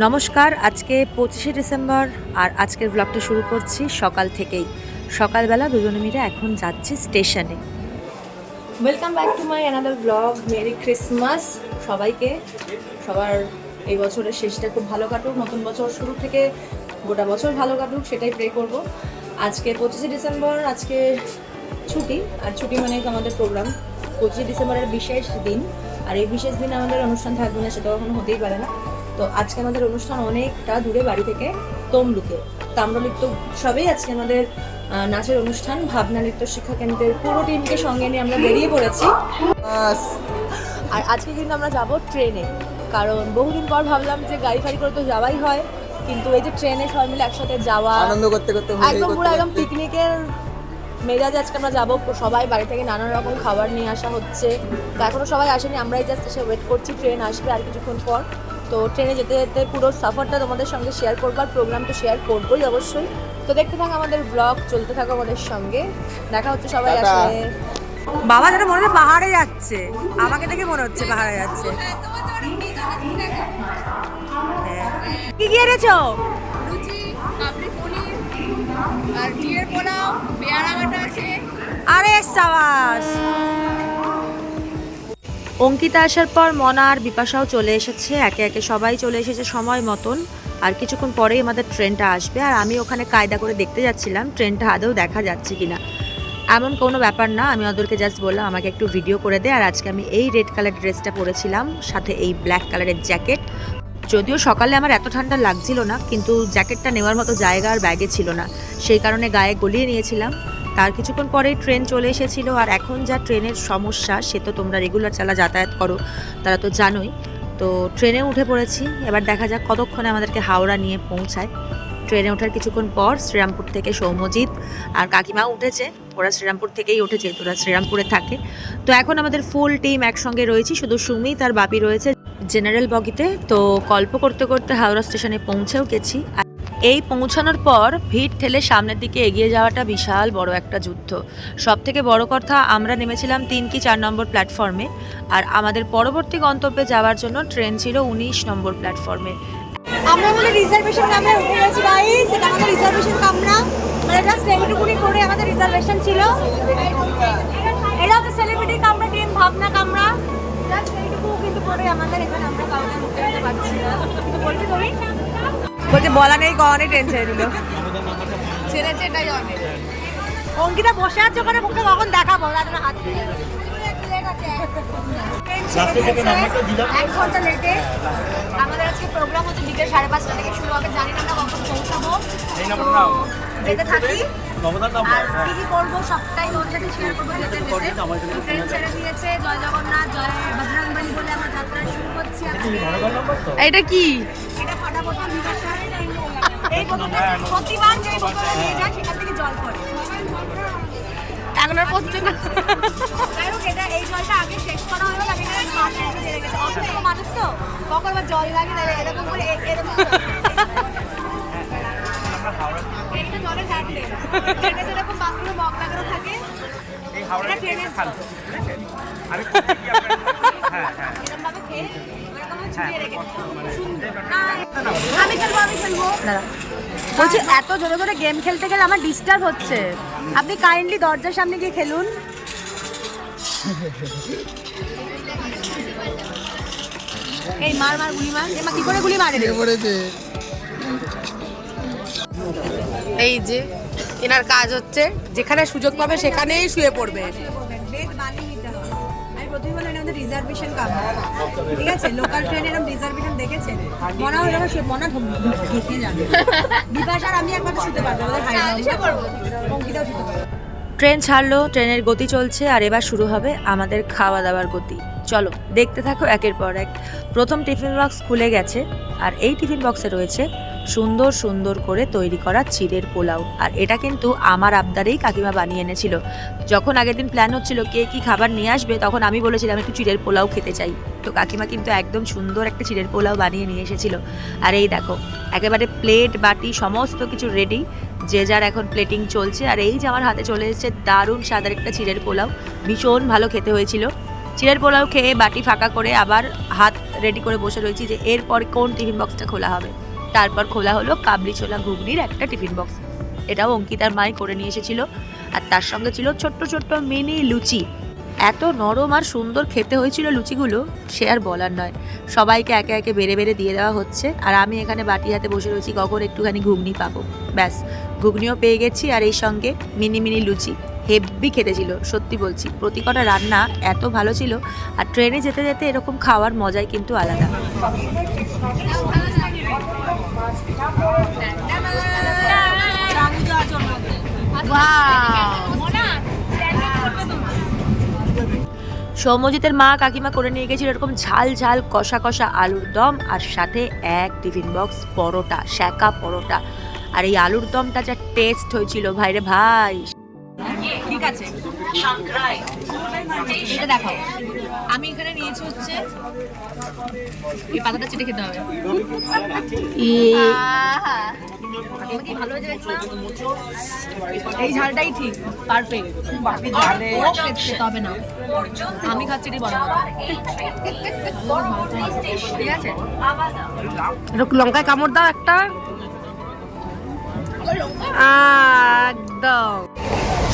নমস্কার, আজকে পঁচিশে ডিসেম্বর আর আজকের ব্লগটা শুরু করছি সকাল থেকেই। সকালবেলা দুজনে মিলে এখন যাচ্ছি স্টেশনে। Welcome back to my another blog merry Christmas সবাইকে। সবার এই বছরের শেষটা খুব ভালো কাটুক, নতুন বছর শুরু থেকে গোটা বছর ভালো কাটুক, সেটাই প্রে করব। আজকে পঁচিশে ডিসেম্বর, আজকে ছুটি, আর ছুটি মানে আমাদের প্রোগ্রাম পঁচিশে ডিসেম্বরের বিশেষ দিন, আর এই বিশেষ দিন আমাদের অনুষ্ঠান থাকবে না সেটা কখনো হতেই পারে না। তো আজকে আমাদের অনুষ্ঠান অনেকটা দূরে বাড়ি থেকে তমলুকে। তাম্রলিপ্ত সবেই আজকে আমাদের নাচের অনুষ্ঠান। ভাবনা নৃত্য শিক্ষা কেন্দ্রের পুরো টিমকে সঙ্গে নিয়ে আমরা বেরিয়ে পড়েছি। আর আজকে কিন্তু আমরা যাব ট্রেনে। কারণ বহুদিন পর ভাবলাম যে গাড়ি ফাড়ি করে তো যাওয়াই হয়। কিন্তু এই যে ট্রেনে সবাই মিলে একসাথে যাওয়া আনন্দ করতে করতে একদম পুরো একদম পিকনিকের মেজাজ আজকে আমরা যাব। সবাই বাড়ি থেকে নানান রকম খাবার নিয়ে আসা হচ্ছে। তো এখনও সবাই আসেনি আমরাই জাস্ট এসে ওয়েট করছি। ট্রেন আসবে আর কিছুক্ষণ পর। তো ট্রেনে যেতে যেতে পুরো সফরটা তোমাদের সঙ্গে শেয়ার করব আর প্রোগ্রাম তো শেয়ার করবোই অবশ্যই। তো দেখতে থাকো আমাদের ব্লগ চলতে থাকো আমাদের সঙ্গে। দেখা হচ্ছে সবাই টাটা। আসে বাবা যেন মনে হচ্ছে পাহাড়ে যাচ্ছে। আমাকে দেখে মনে হচ্ছে পাহাড়ে যাচ্ছে। হ্যাঁ। কি কি এনেছো? লুচি পাপড়ি পনির আর ডিমের পোলাও পেয়ারা বাটা আছে। আরে সাবাস। অঙ্কিতা আসার পর মনা আর বিপাশাও চলে এসেছে। একে একে সবাই চলে এসেছে সময় মতন। আর কিছুক্ষণ পরেই আমাদের ট্রেনটা আসবে। আর আমি ওখানে কায়দা করে দেখতে যাচ্ছিলাম, ট্রেনটা আদৌ দেখা যাচ্ছে কি না এমন কোনো ব্যাপার না, আমি ওদেরকে জাস্ট বললাম, আমাকে একটু ভিডিও করে দে। আর আজকে আমি এই রেড কালার ড্রেসটা পরেছিলাম, সাথে এই ব্ল্যাক কালারের জ্যাকেট যদিও সকালে আমার এত ঠান্ডা লাগছিল না, কিন্তু জ্যাকেটটা নেওয়ার মতো জায়গা আর ব্যাগে ছিল না। সেই কারণে গায়ে গলিয়ে নিয়েছিলাম। তার কিছুক্ষণ পরেই ট্রেন চলে এসেছিল আর এখন যা ট্রেনের সমস্যা, সে তো তোমরা রেগুলার চালা যাতায়াত করো, তারা তো জানোই। তো ট্রেনে উঠে পড়েছি, এবার দেখা যাক কতক্ষণে আমাদেরকে হাওড়া নিয়ে পৌঁছায়। ট্রেনে ওঠার কিছুক্ষণ পর শ্রীরামপুর থেকে সৌম্যজিৎ আর কাকিমাও উঠেছে। ওরা শ্রীরামপুর থেকেই উঠেছে, তোরা শ্রীরামপুরে থাকে। তো এখন আমাদের ফুল টিম একসঙ্গে রয়েছি, শুধু সুমিত আর বাপি রয়েছে। জেনারেল বগিতে, তো গল্প করতে করতে হাওড়া স্টেশনে পৌঁছেও গেছি। আর এই পৌঁছানোর পর ভিড় ঠেলে সামনের দিকে এগিয়ে যাওয়াটা বিশাল বড় একটা যুদ্ধ। সব থেকে বড় কথা, আমরা নেমেছিলাম তিন কি চার নম্বর প্ল্যাটফর্মে, আর আমাদের পরবর্তী গন্তব্যে যাওয়ার জন্য ট্রেন ছিল উনিশ নম্বর প্ল্যাটফর্মে। আমরা আমাদের রিজার্ভেশন উঠে গেছি গাইস এটা আমাদের রিজার্ভেশন কামরা। মানে করে আমাদের রিজার্ভেশন ছিল। এটা সেলিব্রিটি টিম ভাবনা কিন্তু আমাদের এখানে আমরা কাউকে পারছি না। কিন্তু বলছি তুমি? বলছে বলা নেই কখনই ট্রেন ছেড়ে দিল ছেড়েছে এটাই অনেক। অঙ্কিতা বসে আছে ওখানে মুখে কখন দেখাবো? রাত্রে হাত দিয়ে এক ঘণ্টা লেটে আমাদের আজকে প্রোগ্রাম হচ্ছে বিকেল সাড়ে পাঁচটা থেকে শুরু হবে। জানি না আমরা কখন পৌঁছাবো। যেতে থাকি। আর কি কি করব সবটাই ওর সাথে শেয়ার করব যেতে যেতে। ট্রেন ছেড়ে দিয়েছে জয় জগন্নাথ জয় বজরংবলী বলে আমরা যাত্রা শুরু করছি এটা কি? এটা ফাটা বোতল এই বোতলটা প্রতিবার যে বোতলে নিয়ে যায় সেখান থেকে জল পড়ে। এখন আর পড়ছে না। যাই হোক এটা এই জলটা আগে শেষ করা হলো গেছে। অসুস্থ মানুষ তো কখন আবার জল লাগে তাহলে এরকম করে এরকম এইটা জলে ঘাটলে ট্রেনে যেরকম বাথরুমে মগ লাগানো থাকে। এটা জল। এরকম খেয়ে এরকম ভাবে চুবিয়ে রেখে দিতে হবে। সুন্দর। না, আমি খেলব আমি খেলব। বলছি এত জোরে জোরে গেম খেলতে গেলে আমার ডিস্টার্ব হচ্ছে। আপনি কাইন্ডলি দরজার সামনে গিয়ে খেলুন। এই মার মার গুলি মার। এমা কি করে গুলি মারে? রে পড়েছে এই যে এনার কাজ হচ্ছে যেখানে সুযোগ পাবে সেখানেই শুয়ে পড়বে। আমাদের রিজার্ভেশন কামরা ঠিক আছে? লোকাল ট্রেন এরকম রিজার্ভেশন দেখেছেন মনে হলো সে মনে ঢেকে যাবে বিপাশা আর আমি একমাত্র শুতে পারব আমাদের হাই অঙ্কিতাও শুতে পারব। ট্রেন ছাড়লো ট্রেনের গতি চলছে আর এবার শুরু হবে আমাদের খাওয়া দাওয়ার গতি। চলো দেখতে থাকো একের পর এক। প্রথম টিফিন বক্স খুলে গেছে আর এই টিফিন বক্সে রয়েছে সুন্দর সুন্দর করে তৈরি করা চিড়ের পোলাও। আর এটা কিন্তু আমার আবদারেই কাকিমা বানিয়ে এনেছিল। যখন আগের দিন প্ল্যান হচ্ছিল কে কি খাবার নিয়ে আসবে, তখন আমি বলেছিলাম একটু চিড়ের পোলাও খেতে চাই। তো কাকিমা কিন্তু একদম সুন্দর একটা চিড়ের পোলাও বানিয়ে নিয়ে এসেছিল। আর এই দেখো, একেবারে প্লেট বাটি, সমস্ত কিছু রেডি যে যার এখন প্লেটিং চলছে। আর এই যে আমার হাতে চলে এসেছে দারুণ সাদার একটা চিড়ের পোলাও। ভীষণ ভালো খেতে হয়েছিল। চিড়ের পোলাও খেয়ে বাটি ফাঁকা করে আবার হাত রেডি করে বসে রয়েছি যে এরপর কোন টিফিন বক্সটা খোলা হবে। তারপর খোলা হলো কাবলি ছোলা ঘুগনির একটা টিফিন বক্স। এটাও অঙ্কিতার মাই করে নিয়ে এসেছিল। আর তার সঙ্গে ছিল ছোট্ট ছোট্ট মিনি লুচি। এত নরম আর সুন্দর খেতে হয়েছিল লুচিগুলো, সে আর বলার নয়। সবাইকে একে একে বেড়ে বেড়ে দিয়ে দেওয়া হচ্ছে। আর আমি এখানে বাটি হাতে বসে রয়েছি কখন একটুখানি ঘুগনি পাবো। ব্যাস, ঘুগনিও পেয়ে গেছি আর এই সঙ্গে মিনি মিনি লুচি। হেভি খেতে ছিল সত্যি বলছি। প্রতি কটা রান্না এত ভালো ছিল, আর ট্রেনে যেতে যেতে এরকম খাওয়ার মজাই কিন্তু আলাদা। সৌম্যজিতের মা কাকিমা করে নিয়ে গেছিল এরকম ঝাল ঝাল কষা কষা আলুর দম আর সাথে এক টিফিন বক্স পরোটা শ্যাকা পরোটা। আর এই আলুর দমটা যা টেস্ট হয়েছিল ভাইরে ভাই। ঠিক আছে। এটা দেখাও আমি এখানে নিয়েছি হচ্ছে এই পাতাটা চেটে খেতে হবে। আমাকে ভালো হয়েছে এই ঝালটাই ঠিক পারফেক্ট খেতে হবে না। আমি খাচ্ছি বড় ঠিক আছে? লঙ্কায় কামড় দাও একটা? একদম।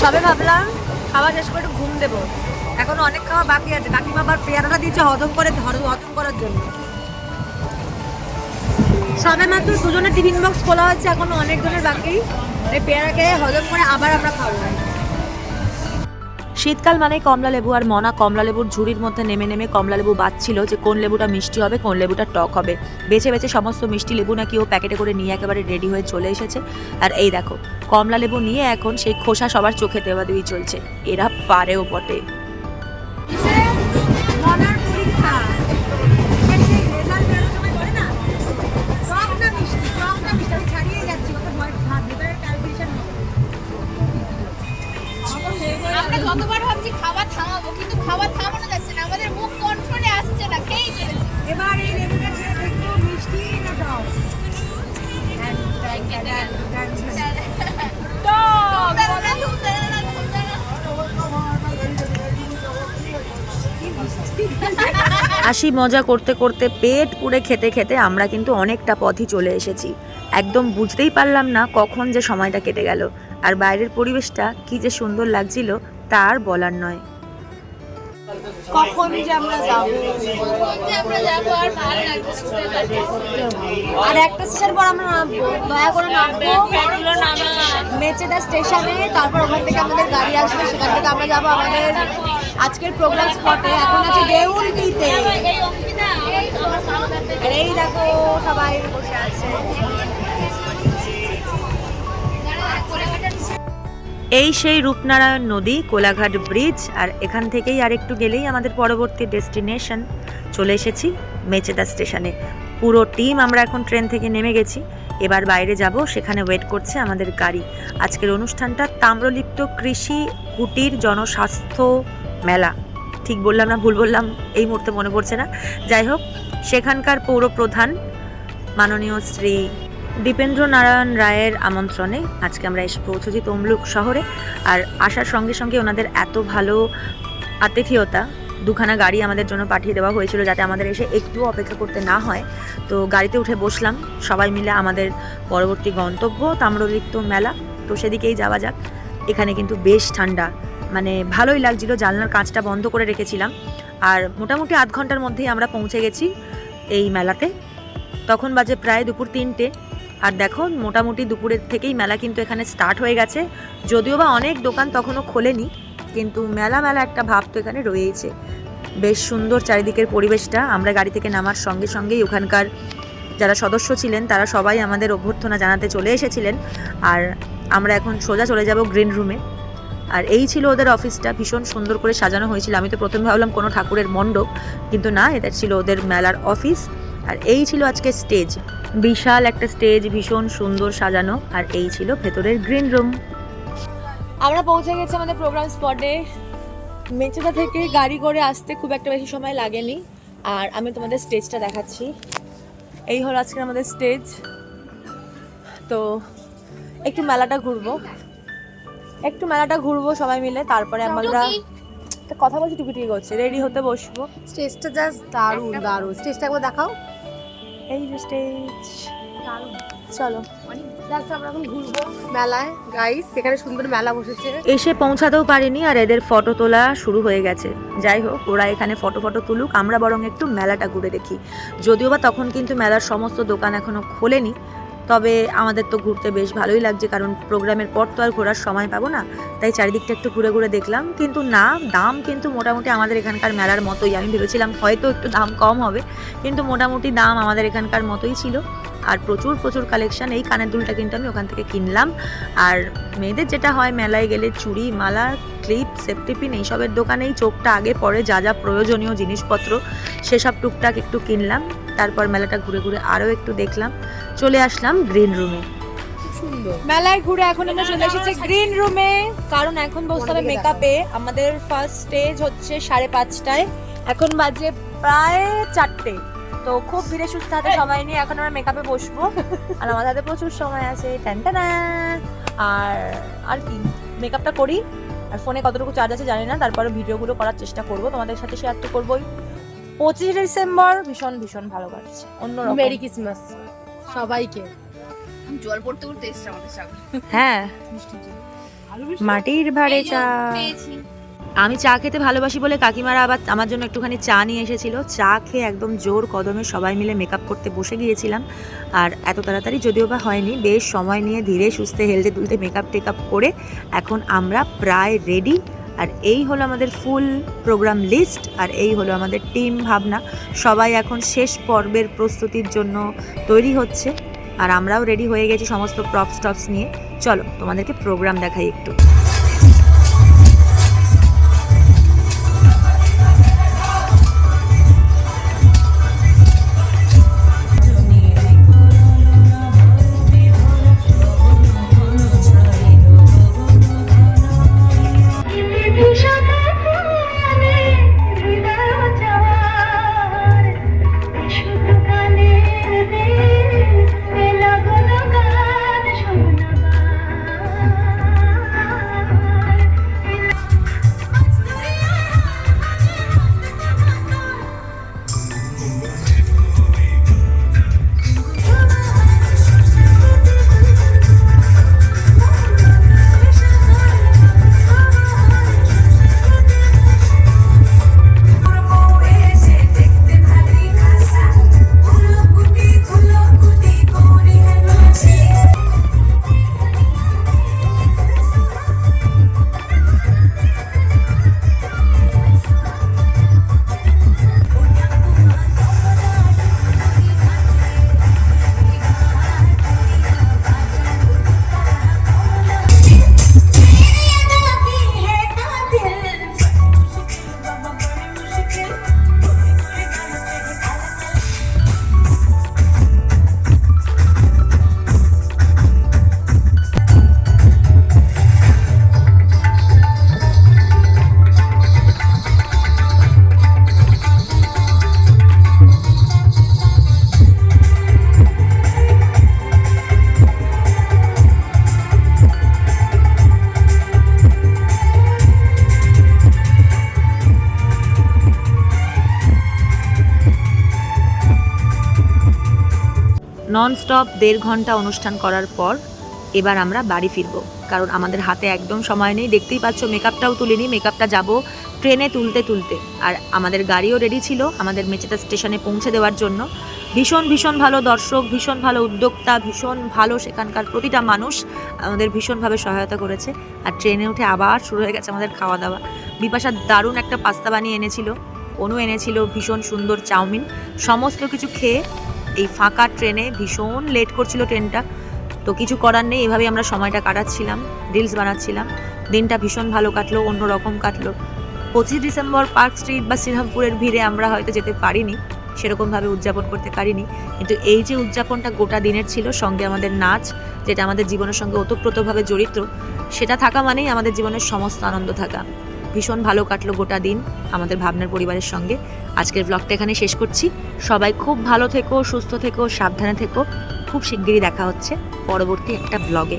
সবে ভাবলাম খাওয়া শেষ করে ঘুম দেবো। এখন অনেক খাওয়া বাকি আছে। কাকিমা আবার পেয়ারাটা দিয়েছে হজম করে হজম করার জন্য। সবে মাত্র দুজনের টিফিন বক্স খোলা হচ্ছে, এখনও অনেক জনের বাকি। এই পেয়ারাকে হজম করে আবার আমরা খাব। শীতকাল মানে কমলা লেবু আর মনা কমলা লেবুর ঝুড়ির মধ্যে নেমে নেমে কমলা লেবু বাচ্ছিল যে কোন লেবুটা মিষ্টি হবে, কোন লেবুটা টক হবে। বেছে বেছে সমস্ত মিষ্টি লেবু নাকি ও প্যাকেটে করে নিয়ে একেবারে রেডি হয়ে চলে এসেছে। আর এই দেখো, কমলা লেবু নিয়ে এখন সেই খোসা সবার চোখে দেওয়া দেওয়ি চলছে। এরা পারেও বটে। হাসি মজা করতে করতে পেট পুড়ে খেতে খেতে আমরা কিন্তু অনেকটা পথই চলে এসেছি। একদম বুঝতেই পারলাম না কখন যে সময়টা কেটে গেল। আর বাইরের পরিবেশটা কি যে সুন্দর লাগছিল তার বলার নয়। কখন যে আমরা যাব? আর একটা স্টেশন পর আমরা নামবো। দয়া করে নামবো। মেচেদা স্টেশনে, তারপর ওখান থেকে আমাদের গাড়ি আসবে, সেখান থেকে আমরা যাব আমাদের আজকের প্রোগ্রাম স্পটে এখন আছে দেউলটিতে। এই দেখো সবাই বসে আছে। এই সেই রূপনারায়ণ নদী, কোলাঘাট ব্রিজ, আর এখান থেকেই আর একটু গেলেই আমাদের পরবর্তী ডেস্টিনেশন। চলে এসেছি মেচেদা স্টেশনে। পুরো টিম আমরা এখন ট্রেন থেকে নেমে গেছি। এবার বাইরে যাব, সেখানে ওয়েট করছে আমাদের গাড়ি। আজকের অনুষ্ঠানটা তাম্রলিপ্ত কৃষি কুটির জনস্বাস্থ্য মেলা। ঠিক বললাম না ভুল বললাম? এই মুহূর্তে মনে পড়ছে না? যাই হোক, সেখানকার পৌরপ্রধান মাননীয় শ্রী দীপেন্দ্র নারায়ণ রায়ের আমন্ত্রণে আজকে আমরা এসে পৌঁছেছি তমলুক শহরে। আর আসার সঙ্গে সঙ্গে ওনাদের এত ভালো আতিথেয়তা, দুখানা গাড়ি আমাদের জন্য পাঠিয়ে দেওয়া হয়েছিল যাতে আমাদের এসে একটু অপেক্ষা করতে না হয়। তো গাড়িতে উঠে বসলাম, সবাই মিলে আমাদের পরবর্তী গন্তব্য তাম্রলিপ্ত মেলা। তো সেদিকেই যাওয়া যাক। এখানে কিন্তু বেশ ঠান্ডা মানে ভালোই লাগছিল, জানলার কাঁচটা বন্ধ করে রেখেছিলাম। আর মোটামুটি আধ ঘণ্টার মধ্যেই আমরা পৌঁছে গেছি এই মেলাতে। তখন বাজে প্রায় দুপুর তিনটে। আর দেখো, মোটামুটি দুপুরের থেকেই মেলা কিন্তু এখানে স্টার্ট হয়ে গেছে। যদিও বা অনেক দোকান তখনও খোলেনি, কিন্তু মেলা মেলা একটা ভাব তো এখানে রয়েছে বেশ সুন্দর চারিদিকের পরিবেশটা। আমরা গাড়ি থেকে নামার সঙ্গে সঙ্গেই ওখানকার যারা সদস্য ছিলেন, তারা সবাই আমাদের অভ্যর্থনা জানাতে চলে এসেছিলেন। আর আমরা এখন সোজা চলে যাব গ্রিন রুমে আর এই ছিল ওদের অফিসটা, ভীষণ সুন্দর করে সাজানো হয়েছিল। আমি তো প্রথমে ভাবলাম কোনো ঠাকুরের মণ্ডপ, কিন্তু না, এটা ছিল ওদের মেলার অফিস। আর এই ছিল আজকে স্টেজ। বিশাল একটা স্টেজ ভীষণ সুন্দর সাজানো আর এই ছিল ভেতরের গ্রিন রুম আমরা পৌঁছে গেছি আমাদের প্রোগ্রাম স্পটে মেচেদা থেকে গাড়ি করে আসতে খুব একটা বেশি সময় লাগেনি। আর আমি তোমাদের স্টেজটা দেখাচ্ছি। এই হলো আজকে আমাদের স্টেজ। তো একটু মেলাটা ঘুরবো। একটু মেলাটা ঘুরবো সবাই মিলে তারপরে আমরা একটা কথা বলছি টুকি টুকি করছে। রেডি হতে বসবো। স্টেজটা জাস্ট দারুণ দারুণ। স্টেজটা একবার দেখাও। এই যে স্টেজ চলো। এখন ঘুরবো মেলায়। গাইস সেখানে সুন্দর মেলা বসেছে। এসে পৌঁছাতেও পারিনি আর এদের ফটো তোলা শুরু হয়ে গেছে। যাই হোক ওরা এখানে ফটো ফটো তুলুক। আমরা বরং একটু মেলাটা ঘুরে দেখি। যদিও বা তখন কিন্তু মেলার সমস্ত দোকান এখনও খোলেনি। তবে আমাদের তো ঘুরতে বেশ ভালোই লাগছে, কারণ প্রোগ্রামের পর তো আর ঘোরার সময় পাবো না। তাই চারিদিকটা একটু ঘুরে ঘুরে দেখলাম, কিন্তু না, দাম কিন্তু মোটামুটি আমাদের এখানকার মেলার মতোই। আমি ভেবেছিলাম হয়তো একটু দাম কম হবে, কিন্তু মোটামুটি দাম আমাদের এখানকার মতোই ছিল। আর প্রচুর প্রচুর কালেকশন এই কানের দুলটা কিন্তু আমি ওখান থেকে কিনলাম। আর মেয়েদের যেটা হয়, মেলায় গেলে চুড়ি, মালা ক্লিপ সেফটি পিন এইসবের দোকানেই চোখটা আগে পরে যা যা প্রয়োজনীয় জিনিসপত্র, সেসব টুকটাক একটু কিনলাম। তারপর মেলাটা ঘুরে ঘুরে আরও একটু দেখলাম। চলে আসলাম গ্রিন রুমে সুন্দর। মেলায় ঘুরে এখন আমরা চলে এসেছি গ্রিন রুমে কারণ এখন বসতে হবে মেকআপে আমাদের ফার্স্ট স্টেজ হচ্ছে সাড়ে পাঁচটায়। এখন বাজে প্রায় চারটে। তো খুব ভিড়ে সুস্থ হাতে সময় নিয়ে এখন আমরা মেকআপে বসবো। আর আমাদের হাতে প্রচুর সময় আছে। ট্যান্টানা আর আর কি? মেকআপটা করি। আর ফোনে কতটুকু চার্জ আছে জানি না। তারপরে ভিডিওগুলো করার চেষ্টা করব। তোমাদের সাথে শেয়ার তো করবোই। পঁচিশে ডিসেম্বর ভীষণ ভীষণ ভালো কাটছে। অন্যরকম। মেরি ক্রিসমাস সবাইকে। জল পড়তে পড়তে এসছে আমাদের সামনে। হ্যাঁ। মাটির ভাড়ে চা। আমি চা খেতে ভালোবাসি বলে কাকিমারা আবার আমার জন্য একটুখানি চা নিয়ে এসেছিল। চা খেয়ে একদম জোর কদমে সবাই মিলে মেকআপ করতে বসে গিয়েছিলাম। আর এত তাড়াতাড়ি যদিও বা হয়নি বেশ সময় নিয়ে ধীরে সুস্থে হেলতে তুলতে মেকআপ টেকআপ করে এখন আমরা প্রায় রেডি আর এই হলো আমাদের ফুল প্রোগ্রাম লিস্ট আর এই হলো আমাদের টিম ভাবনা। সবাই এখন শেষ পর্বের প্রস্তুতির জন্য তৈরি হচ্ছে, আর আমরাও রেডি হয়ে গেছি সমস্ত প্রপস টপস নিয়ে। চলো তোমাদেরকে প্রোগ্রাম দেখাই একটু। নন স্টপ দেড় ঘণ্টা অনুষ্ঠান করার পর এবার আমরা বাড়ি ফিরবো। কারণ আমাদের হাতে একদম সময় নেই। দেখতেই পাচ্ছ মেকআপটাও তুলিনি। মেকআপটা যাব ট্রেনে তুলতে তুলতে। আর আমাদের গাড়িও রেডি ছিল আমাদের মেচেদা স্টেশনে পৌঁছে দেওয়ার জন্য। ভীষণ ভীষণ ভালো দর্শক, ভীষণ ভালো উদ্যোক্তা, ভীষণ ভালো সেখানকার প্রতিটা মানুষ আমাদের ভীষণভাবে সহায়তা করেছে। আর ট্রেনে উঠে আবার শুরু হয়ে গেছে আমাদের খাওয়া দাওয়া বিপাশা দারুণ একটা পাস্তা বানিয়ে এনেছিল। অনু এনেছিল ভীষণ সুন্দর চাউমিন। সমস্ত কিছু খেয়ে এই ফাঁকা ট্রেনে ভীষণ লেট করছিল ট্রেনটা। তো কিছু করার নেই, এভাবেই আমরা সময়টা কাটাচ্ছিলাম রিলস বানাচ্ছিলাম। দিনটা ভীষণ ভালো কাটলো অন্য রকম কাটলো। পঁচিশ ডিসেম্বর পার্ক স্ট্রিট বা শ্রীরামপুরের ভিড়ে আমরা হয়তো যেতে পারিনি, সেরকমভাবে উদযাপন করতে পারিনি। কিন্তু এই যে উদযাপনটা গোটা দিনের ছিল, সঙ্গে আমাদের নাচ, যেটা আমাদের জীবনের সঙ্গে ওতপ্রোতভাবে জড়িত, সেটা থাকা মানেই আমাদের জীবনের সমস্ত আনন্দ থাকা। ভীষণ ভালো কাটলো গোটা দিন আমাদের ভাবনার পরিবারের সঙ্গে। আজকের ব্লগটা এখানে শেষ করছি। সবাই খুব ভালো থেকো, সুস্থ থেকো, সাবধানে থেকো। খুব শিগগিরই দেখা হচ্ছে পরবর্তী একটা ব্লগে